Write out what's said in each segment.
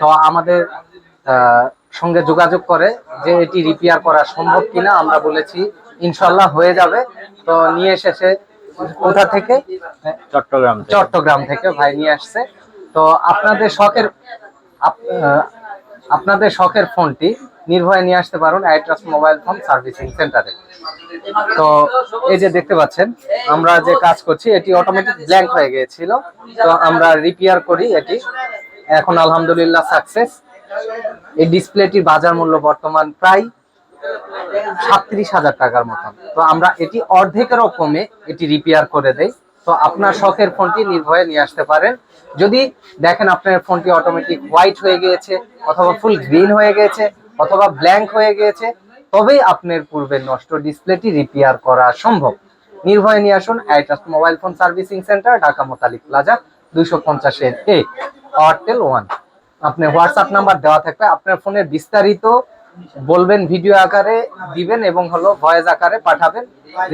তো আমাদের সঙ্গে যোগাযোগ করে যে এটি রিপেয়ার করা সম্ভব কিনা আমরা বলেছি ইনশাল্লাহ হয়ে যাবে। তো নিয়ে এসেছে কোথা থেকে? চট্টগ্রাম চট্টগ্রাম থেকে ভাই নিয়ে আসছে। তো আপনাদের শখের আপনাদের শখের ফোনটি নির্ভয়ে নিয়ে আসতে পারুন আইট্রাস্ট মোবাইল ফোন সার্ভিসিং সেন্টারে। তো এই যে দেখতে পাচ্ছেন আমরা যে কাজ করছি এটি অটোমেটিক ব্ল্যাঙ্ক হয়ে গিয়েছিল। তো আমরা রিপেয়ার করি এটি। এখন আলহামদুলিল্লাহ সাকসেস এই ডিসপ্লেটির বাজার মূল্য বর্তমান প্রায় সাতত্রিশ হাজার টাকার মতন। তো আমরা এটি অর্ধেকেরও কমে এটি রিপেয়ার করে দেই। তো আপনার শখের ফোনটি নির্ভয়ে নিয়ে আসতে পারেন। যদি দেখেন আপনার ফোনটি অটোমেটিক হোয়াইট হয়ে গিয়েছে, অথবা ফুল গ্রিন হয়ে গিয়েছে, অথবা ব্ল্যাঙ্ক হয়ে গিয়েছে, তবেই আপনার পূর্বে নষ্ট ডিসপ্লেটি রিপেয়ার করা সম্ভব। নির্ভয়ে নিয়ে আসুন আইটাস mobile phone servicing centre Dhaka Motalib plaza, দুইশো পঞ্চাশের এ এয়ারটেল ওয়ান আপনি হোয়াটসঅ্যাপ নাম্বার দেওয়া থাকবে। আপনার ফোনের বিস্তারিত বলবেন ভিডিও আকারে দিবেন এবং হলো ভয়েস আকারে পাঠাবেন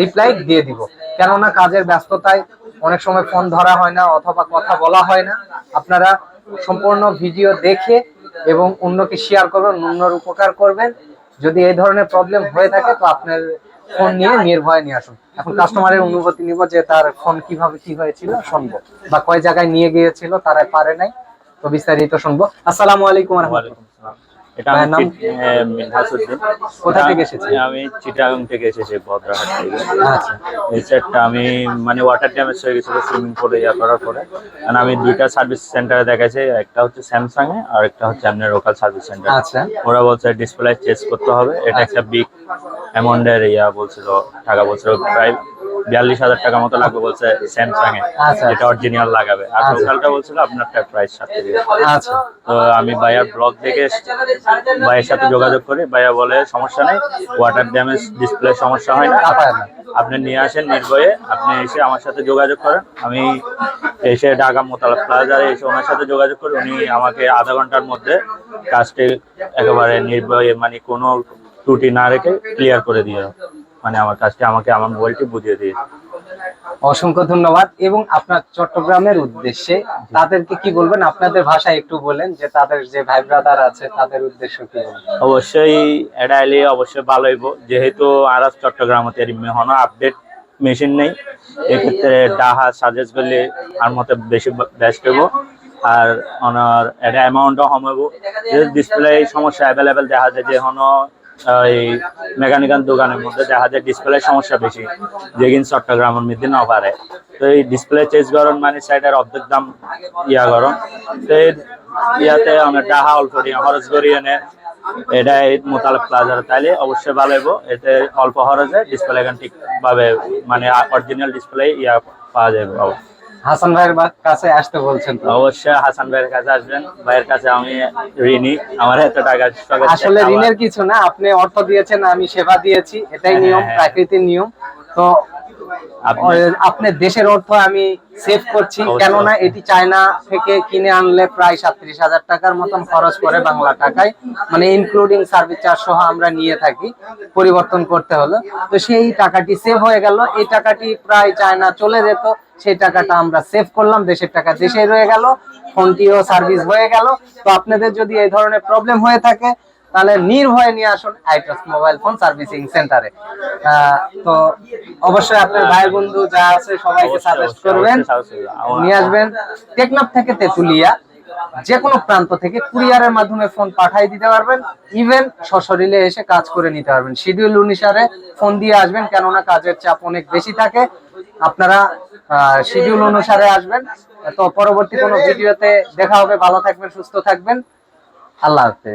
রিপ্লাই দিয়ে দিব। কেননা কাজের ব্যস্ততায় অনেক সময় ফোন ধরা হয় না অথবা কথা বলা হয় না। আপনারা সম্পূর্ণ ভিডিও দেখে এবং অন্যকে শেয়ার করবেন অন্যর উপকার করবেন। যদি এই ধরনের প্রবলেম হয়ে থাকে তো আপনার ফোন নিয়ে নির্ভয়ে নিয়ে আসুন। এখন কাস্টমারের অনুভূতি নিব যে তার ফোন কীভাবে কি হয়েছিল শুনব। বা কয় জায়গায় নিয়ে গিয়েছিল তারা পারে নাই। তো বিস্তারিত শুনব। আসসালামু আলাইকুম রহমতুল্লাহ। এটা নাম? মিনহাসউদ্দিন। কোথা থেকে এসেছেন? আমি চিটাগাং থেকে এসেছি ভদ্রহাট থেকে। আচ্ছা। এই সেটটা আমি মানে ওয়াটার ড্যামেজ হয়ে গেছিল সুইমিং পুলে ইয়া করার পরে। আমি দুইটা সার্ভিস সেন্টারে দেখাইছি একটা হচ্ছে স্যামসাং এ আর একটা হচ্ছে আপনার লোকাল সার্ভিস সেন্টার আচ্ছা। ওরা বলছে ডিসপ্লে চেঞ্জ করতে হবে। এটা একটা বিগ অ্যামাউন্টের ইয়া বলছিল টাকা বলছিল প্রায় বিয়াল্লিশ হাজার টাকা মতো লাগবে বলছে স্যামসাং এ আচ্ছা। যেটা অরিজিনাল লাগাবে। আর আচ্ছা। লোকালটা বলছিল আপনারটা প্রাইস সাথে আচ্ছা। তো আমি ভাইয়ার ব্লগ দেখে ভাইয়ের সাথে যোগাযোগ করি। ভাইয়া বলে সমস্যা নেই ওয়াটার ড্যামেজ ডিসপ্লে সমস্যা হয় না। আপনি নিয়ে আসেন নির্ভয়ে আপনি এসে আমার সাথে যোগাযোগ করেন। আমি এসে ঢাকা মোতালা প্লাজারে এসে ওনার সাথে যোগাযোগ করি। উনি আমাকে আধা ঘণ্টার মধ্যে কাজটি একেবারে নির্ভয়ে মানে কোনো ত্রুটি না রেখে ক্লিয়ার করে দিয়ে মানে আমার কাজটি আমাকে আমার মোবাইলটি বুঝিয়ে দিয়ে। অসংখ্য ধন্যবাদ। এবং আপনার চট্টগ্রামের উদ্দেশ্যে তাদেরকে কি বলবেন? আপনাদের ভাষায় একটু বলেন যে তাদের যে ভাই ব্রাদার আছে তাদের উদ্দেশ্য কি অবশ্যই এটা এলে অবশ্যই ভালো হইব। যেহেতু আর চট্টগ্রামতে এখনও আপডেট মেশিন নেই এক্ষেত্রে ডাহা সাজেস্ট করলে আর মতে বেশি ব্যস্ত হইব। আর ওনার এটা অ্যামাউন্টও কম হইব। যেহেতু ডিসপ্লে সমস্যা অ্যাভেলেবেল দেখা যায় যে হনো এই মেকানিক্যাল দোকানের মধ্যে দেখা যায় ডিসপ্লে সমস্যা বেশি যে কিন্তু চট্টগ্রামের মধ্যে না পারে তো এই ডিসপ্লে চেঞ্জ করুন মানে সাইডের অর্ধেক দাম ইয়া করুন তো এই ইয়াতে আমরা ডাহা অল্প খরচ করি এনে এটা এই মোতালেব প্লাজার তাইলে অবশ্যই ভালো হইব। এতে অল্প খরচে ডিসপ্লে ঠিকভাবে মানে অরিজিনাল ডিসপ্লে ইয়া পাওয়া যাবে। হাসান ভাইয়ের কাছে আসতে বলছেন অবশ্যই হাসান ভাইয়ের কাছে আসবেন। ভাইয়ের কাছে আমি ঋণী। আমার এত টাকা আসলে ঋণের কিছু না আপনি অর্থ দিয়েছেন আমি সেবা দিয়েছি এটাই নিয়ম হ্যাঁ। প্রাকৃতিক নিয়ম। তো আপনার দেশের অর্থ আমি সেভ করছি কেননা এটি চায়না থেকে কিনে আনলে প্রায় সাত্রিশ হাজার টাকার মতন খরচ করে বাংলা টাকায়। মানে ইনক্লুডিং সার্ভিস চার্জ সহ আমরা নিয়ে থাকি পরিবর্তন করতে হলো। তো সেই টাকাটি সেভ হয়ে গেল। এই টাকাটি প্রায় চায়না চলে যেত সেই টাকাটা আমরা সেভ করলাম দেশের টাকা দেশে রয়ে গেল ফোনটিও সার্ভিস হয়ে গেল। তো আপনাদের যদি এই ধরনের প্রবলেম হয়ে থাকে তাহলে নির্ভয়ে নিয়ে আসুন আইটস মোবাইল ফোন সার্ভিসিং সেন্টারে তো অবশ্যই আপনার ভাই বন্ধু যা আছে সবাইকে সাজেস্ট করবেন। নিয়ে আসবেন টেকনাফ থেকে তেতুলিয়া। যে কোনো প্রান্ত থেকে কুরিয়ারের মাধ্যমে ফোন পাঠিয়ে দিতে পারবেন। ইভেন সশরীরে এসে কাজ করে নিতে পারবেন। শিডিউল অনুসারে ফোন দিয়ে আসবেন কেননা কাজের চাপ অনেক বেশি থাকে। আপনারা শিডিউল অনুসারে আসবেন। তো পরবর্তী কোনো ভিডিওতে দেখা হবে। ভালো থাকবেন সুস্থ থাকবেন। আল্লাহ হাফেজ।